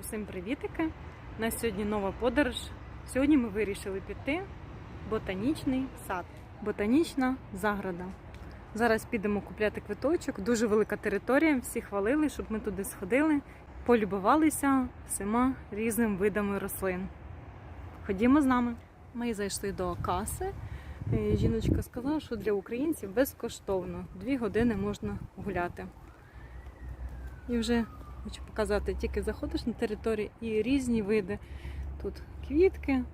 Усім привітики! У нас сьогодні нова подорож. Сьогодні ми вирішили піти в ботанічний сад, ботанічна заграда. Зараз підемо купляти квиточок. Дуже велика територія. Всі хвалили, щоб ми туди сходили, полюбувалися всіма різними видами рослин. Ходімо з нами. Ми зайшли до каси. Е, Жіночка сказала, що для українців безкоштовно. Дві години можна гуляти. І вже хочу показати, тільки заходиш на територію і різні види. Тут квітки,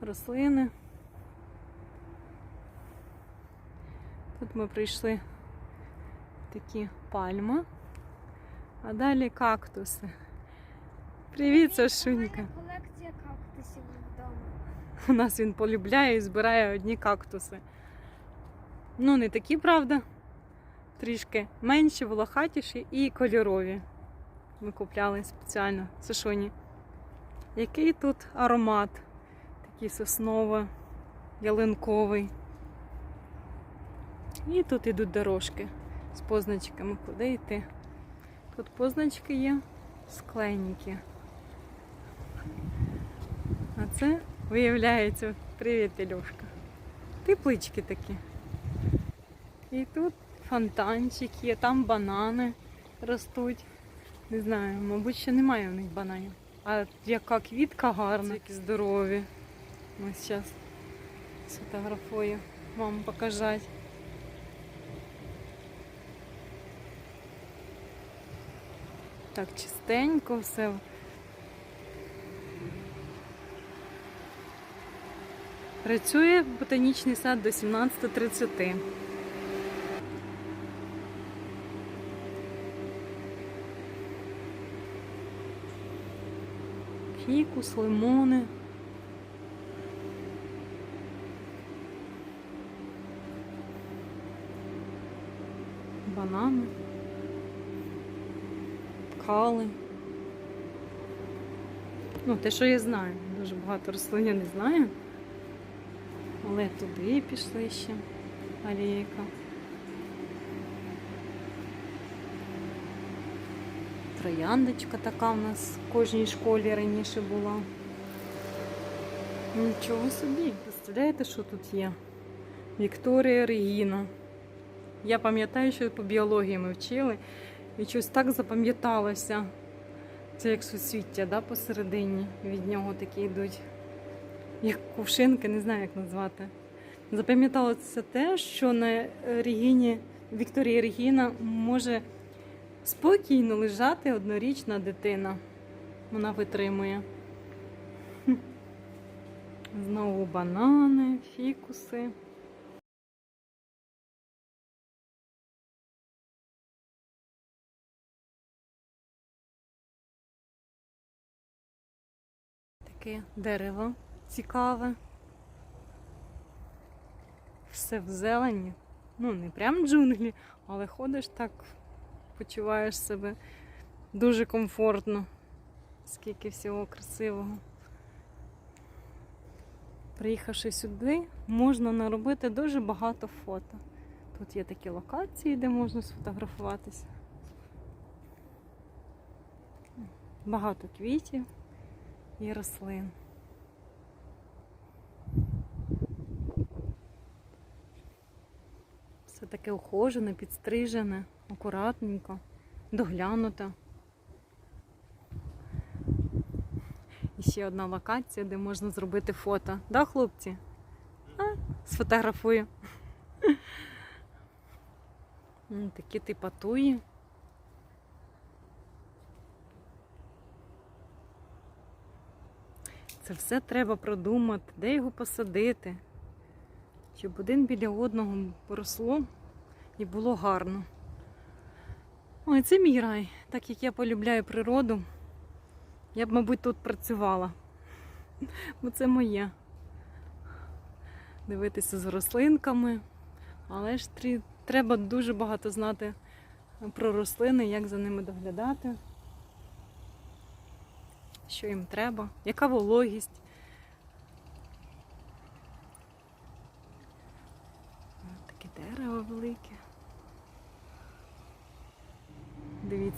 рослини. Тут ми прийшли такі пальми, а далі кактуси. Привіт, Сашунька! У мене колекція кактусів вдома. У нас він полюбляє і збирає одні кактуси. Ну, не такі, правда. Трішки менші, волохатіші і кольорові. Ми купляли спеціально Сашоні. Який тут аромат? Такий сосновий, ялинковий. І тут ідуть дорожки з позначками, куди йти. Тут позначки є скленники. А це виявляється, привіт, Ілюшка. Теплички такі. І тут фонтанчик є, там банани ростуть. Не знаю, мабуть, ще немає в них бананів. А яка квітка гарна, які здорові. Ось зараз сфотографую, вам показати. Так, чистенько все. Працює ботанічний сад до 17.30. Фікус, лимони. Банани. Кали. Ну, те, що я знаю. Дуже багато рослин я не знаю. Але туди пішли ще алейка. Трояндочка така в нас в кожній школі раніше була. Нічого собі. Представляєте, що тут є? Вікторія Регіна. Я пам'ятаю, що по біології ми вчили і щось так запам'яталося. Це як суцвіття да, посередині. Від нього такі йдуть як кувшинки, не знаю, як назвати. Запам'яталося те, що на Регіні Вікторії Регіна може спокійно лежати однорічна дитина. Вона витримує. Знову банани, фікуси. Таке дерево цікаве. Все в зелені. Ну, не прям джунглі, але ходиш так, почуваєш себе дуже комфортно. Скільки всього красивого. Приїхавши сюди, можна наробити дуже багато фото. Тут є такі локації, де можна сфотографуватися. Багато квітів і рослин. Все таке ухожене, підстрижене, акуратненько, доглянуте. І ще одна локація, де можна зробити фото. Да, хлопці? А, сфотографую. Такі типа туї. Це все треба продумати, де його посадити, щоб один біля одного росло і було гарно. Ой, це мій рай. Так як я полюбляю природу, я б, мабуть, тут працювала. Бо це моє. Дивитися з рослинками. Але ж треба дуже багато знати про рослини, як за ними доглядати що їм треба, яка вологість. Таке дерево велике.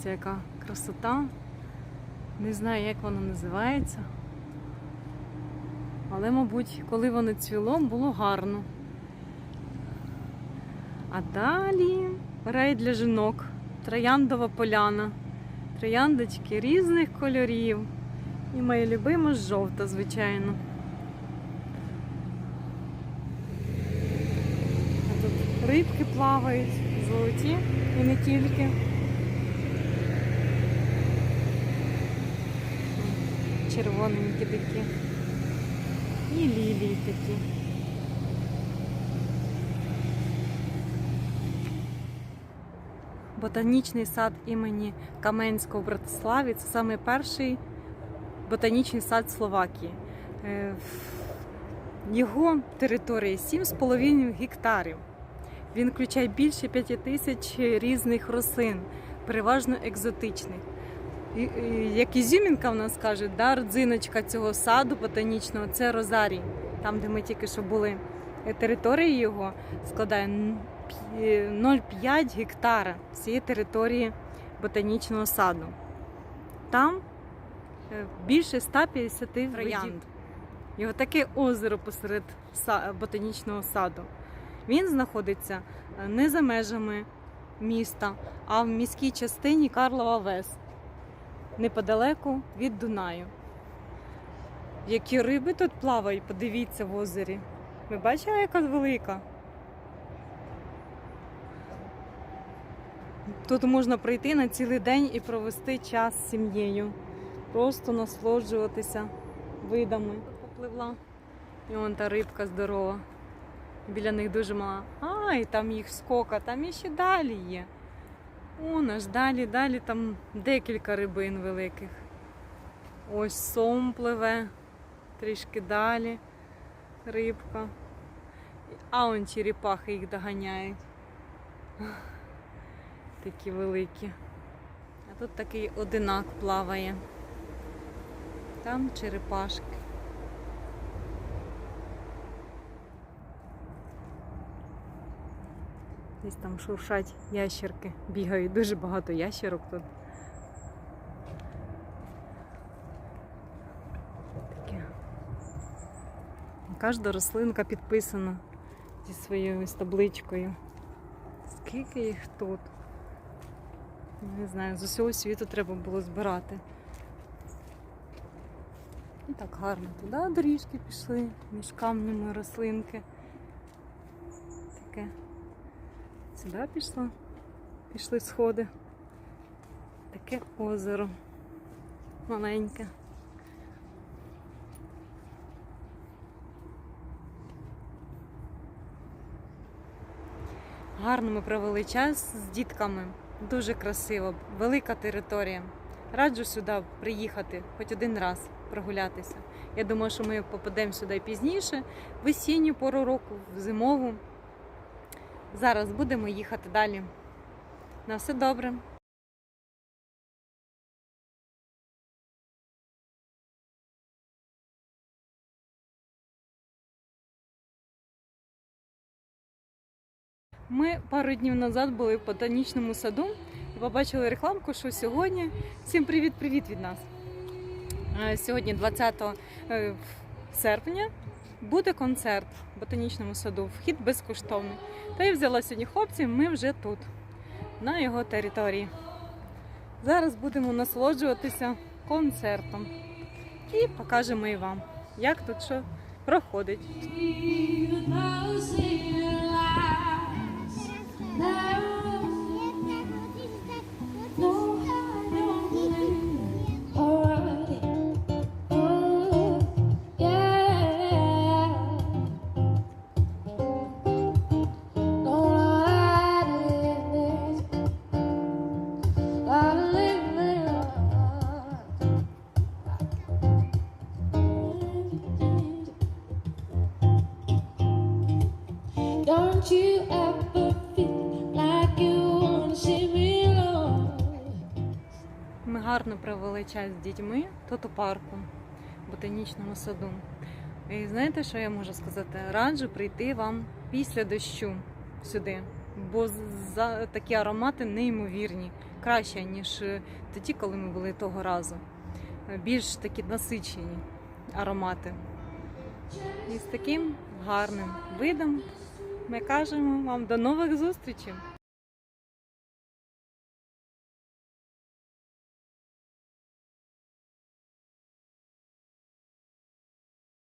Дивіться, яка красота. Не знаю, як воно називається. Але, мабуть, коли воно цвіло, було гарно. А далі рай для жінок, трояндова поляна, трояндочки різних кольорів. І моя любима жовта, звичайно. А тут рибки плавають, золоті і не тільки. Червоненькі такі. І лілії такі. Ботанічний сад імені Каменського в Братиславі це саме перший ботанічний сад Словакії. Е, Його територія 7,5 гектарів. Він включає більше 5 тисяч різних рослин, переважно екзотичних. Як ізюмінка в нас каже, да, родзиночка цього саду ботанічного це Розарій, там, де ми тільки що були. Е, Територія його складає 0,5 гектара всієї території ботанічного саду. Там е, більше 150 троянд. Його таке озеро посеред ботанічного саду. Він знаходиться е, не за межами міста, а в міській частині Карлова Вес, неподалеку від Дунаю. Які риби тут плавають, подивіться в озері. Ви бачили, яка велика? Тут можна прийти на цілий день і провести час з сім'єю. Просто насолоджуватися видами. Попливла. І вон та рибка здорова. Біля них дуже мала. А, і там їх скока, там і ще далі є. Вон аж далі, далі там декілька рибин великих. Ось сом пливе, трішки далі рибка. А он черепахи їх доганяють. Такі великі. А тут такий одинак плаває. Там черепашки. Десь там шуршать ящерки, бігають дуже багато ящерок тут. Таке. Кожна рослинка підписана зі своєю табличкою. Скільки їх тут? Не знаю, з усього світу треба було збирати. І так гарно туди доріжки пішли, між камнями рослинки. Таке. Сюди пішла, пішли сходи. Таке озеро маленьке. Гарно ми провели час з дітками. Дуже красиво, велика територія. Раджу сюди приїхати хоч один раз прогулятися. Я думаю, що ми попадемо сюди пізніше, в осінню пору року, в зимову. Зараз будемо їхати далі. На все добре. Ми пару днів назад були в ботанічному саду і побачили рекламку, що сьогодні всім привіт-привіт від нас. Е, Сьогодні, 20 е, серпня, буде концерт в ботанічному саду. Вхід безкоштовний. Та я взяла сьогодні хлопців, ми вже тут, на його території. Зараз будемо насолоджуватися концертом. І покажемо і вам, як тут що проходить. Гарно провели час з дітьми тут у парку, в ботанічному саду. І знаєте, що я можу сказати? Раджу прийти вам після дощу сюди, бо за такі аромати неймовірні, краще, ніж тоді, коли ми були того разу. більш такі насичені аромати. І з таким гарним видом ми кажемо вам до нових зустрічей!